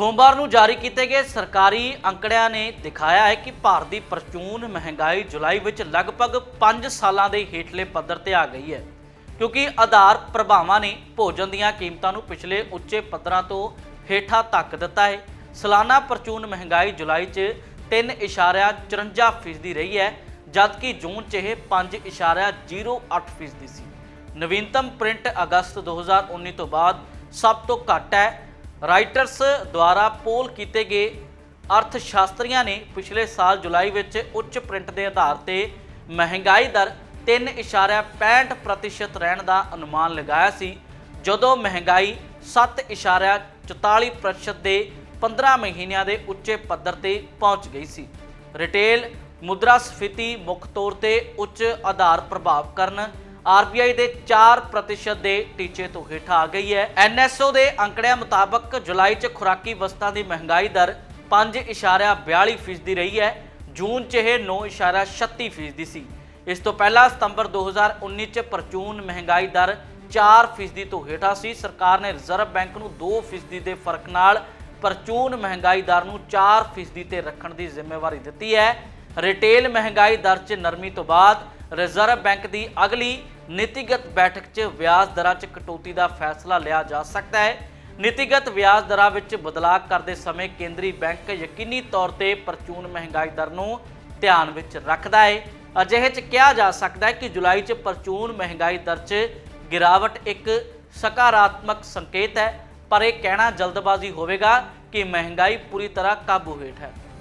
ਸੋਮਵਾਰ ਨੂੰ ਜਾਰੀ ਕੀਤੇ ਗਏ ਸਰਕਾਰੀ ਅੰਕੜਿਆਂ ਨੇ ਦਿਖਾਇਆ ਹੈ ਕਿ ਭਾਰਤ ਦੀ ਪ੍ਰਚੂਨ ਮਹਿੰਗਾਈ ਜੁਲਾਈ ਵਿੱਚ ਲਗਭਗ 5 ਸਾਲਾਂ ਦੇ ਹੇਠਲੇ ਪੱਧਰ ਤੇ ਆ ਗਈ ਹੈ। ਕਿਉਂਕਿ ਆਧਾਰ ਪ੍ਰਭਾਵਾਂ ਨੇ ਭੋਜਨ ਦੀਆਂ ਕੀਮਤਾਂ ਨੂੰ ਪਿਛਲੇ ਉੱਚੇ ਪੱਧਰਾਂ ਤੋਂ ਹੇਠਾਂ ਧੱਕ ਦਿੱਤਾ ਹੈ। ਸਾਲਾਨਾ ਪ੍ਰਚੂਨ ਮਹਿੰਗਾਈ ਜੁਲਾਈ 'ਚ 3.54% ਫੀਸਦੀ ਰਹੀ ਹੈ, ਜਦਕਿ ਜੂਨ 'ਚ ਇਹ 5.08% ਫੀਸਦੀ ਸੀ। ਨਵੀਨਤਮ ਪ੍ਰਿੰਟ ਅਗਸਤ 2019 ਤੋਂ ਬਾਅਦ ਸਭ ਤੋਂ ਘੱਟ ਹੈ। ਰਾਈਟਰਸ ਦੁਆਰਾ ਪੋਲ ਕੀਤੇ ਗਏ ਅਰਥ ਸ਼ਾਸਤਰੀਆਂ ਨੇ ਪਿਛਲੇ ਸਾਲ ਜੁਲਾਈ ਵਿੱਚ ਉੱਚ ਪ੍ਰਿੰਟ ਦੇ ਆਧਾਰ ਤੇ ਮਹਿੰਗਾਈ ਦਰ 3.65% ਰਹਿਣ ਦਾ ਅਨੁਮਾਨ ਲਗਾਇਆ ਸੀ, ਜਦੋਂ ਮਹਿੰਗਾਈ 7.44% ਦੇ 15 ਮਹੀਨਿਆਂ ਦੇ ਉੱਚੇ ਪੱਧਰ ਤੇ ਪਹੁੰਚ ਗਈ ਸੀ। ਰਿਟੇਲ, ਮੁਦਰਾਸਫੀਤੀ ਮੁੱਖ ਤੌਰ ਤੇ ਉੱਚ ਆਧਾਰ ਪ੍ਰਭਾਵ ਕਰਨ ਆਰਬੀਆਈ ਦੇ 4% ਦੇ ਟੀਚੇ ਤੋਂ ਹੇਠਾਂ ਆ ਗਈ ਹੈ। ਐਨਐਸਓ ਦੇ ਅੰਕੜਿਆਂ ਮੁਤਾਬਕ ਜੁਲਾਈ 'ਚ ਖੁਰਾਕੀ ਵਸਤਾਂ ਦੀ ਮਹਿੰਗਾਈ ਦਰ 5.42% ਫੀਸਦੀ ਰਹੀ ਹੈ। ਜੂਨ 'ਚ ਇਹ 9.36% ਫੀਸਦੀ ਸੀ। ਇਸ ਤੋਂ ਪਹਿਲਾਂ ਸਤੰਬਰ 2019 'ਚ ਪ੍ਰਚੂਨ ਮਹਿੰਗਾਈ ਦਰ 4% ਫੀਸਦੀ ਤੋਂ ਹੇਠਾਂ ਸੀ। ਸਰਕਾਰ ਨੇ ਰਿਜ਼ਰਵ ਬੈਂਕ ਨੂੰ 2% ਫੀਸਦੀ ਦੇ ਫ਼ਰਕ ਨਾਲ ਪ੍ਰਚੂਨ ਮਹਿੰਗਾਈ ਦਰ ਨੂੰ 4% ਫੀਸਦੀ ਤੇ ਰੱਖਣ ਦੀ ਜ਼ਿੰਮੇਵਾਰੀ ਦਿੱਤੀ ਹੈ। ਰਿਟੇਲ ਮਹਿੰਗਾਈ ਦਰ 'ਚ ਨਰਮੀ ਤੋਂ ਬਾਅਦ ਰਿਜ਼ਰਵ ਬੈਂਕ ਦੀ ਅਗਲੀ ਨੀਤੀਗਤ ਬੈਠਕ 'ਚ ਵਿਆਜ ਦਰਾਂ 'ਚ ਕਟੌਤੀ ਦਾ ਫੈਸਲਾ ਲਿਆ ਜਾ ਸਕਦਾ ਹੈ। ਨੀਤੀਗਤ ਵਿਆਜ ਦਰਾਂ ਵਿੱਚ ਬਦਲਾਅ ਕਰਦੇ ਸਮੇਂ ਕੇਂਦਰੀ ਬੈਂਕ ਯਕੀਨੀ ਤੌਰ ਤੇ ਪ੍ਰਚੂਨ ਮਹਿੰਗਾਈ ਦਰ ਨੂੰ ਧਿਆਨ ਵਿੱਚ ਰੱਖਦਾ ਹੈ। ਅਜਿਹੇ 'ਚ ਕਿਹਾ ਜਾ ਸਕਦਾ ਹੈ ਕਿ ਜੁਲਾਈ 'ਚ ਪ੍ਰਚੂਨ ਮਹਿੰਗਾਈ ਦਰ 'ਚ ਗਿਰਾਵਟ ਇੱਕ ਸਕਾਰਾਤਮਕ ਸੰਕੇਤ ਹੈ, ਪਰ ਇਹ ਕਹਿਣਾ ਜਲਦਬਾਜ਼ੀ ਹੋਵੇਗਾ ਕਿ ਮਹਿੰਗਾਈ ਪੂਰੀ ਤਰ੍ਹਾਂ ਕਾਬੂ ਹੇਠ ਹੈ।